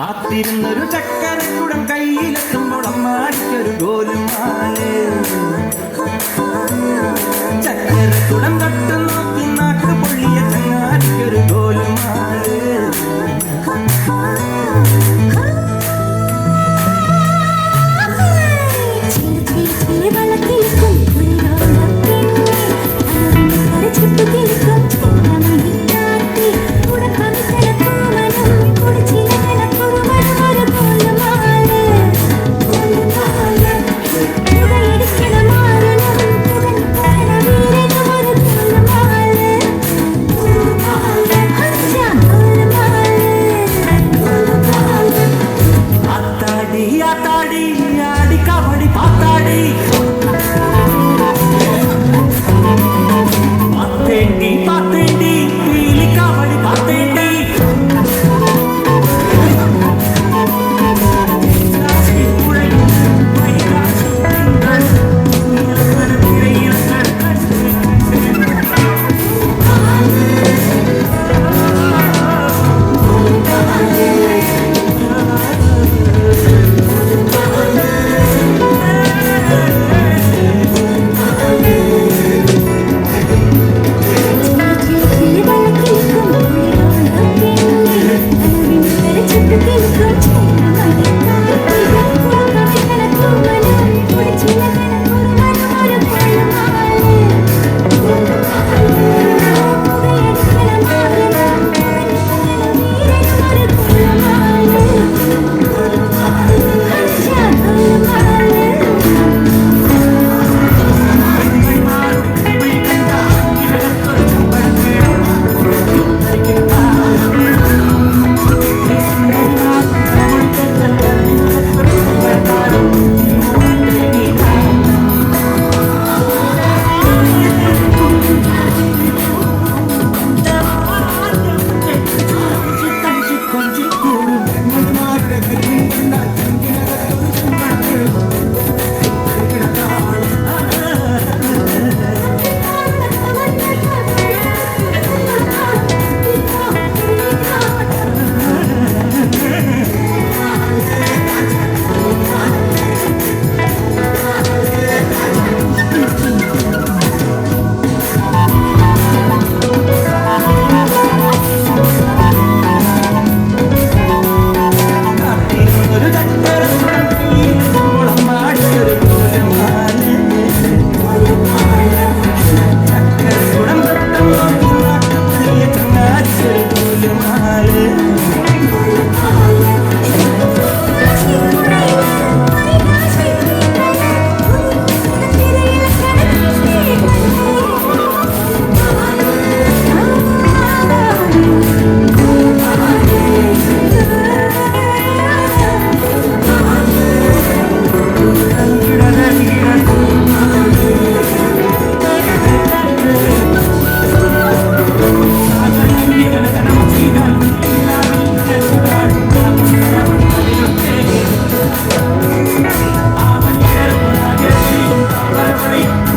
കാത്തിരുന്നൊരു ചക്കരക്കുടം കയ്യിലെത്തുമ്പോൾ അമ്മാനിക്കൊരു ഗോപി ஆத்தாடி அடிக்காமடி பார்த்தாடி. I'm a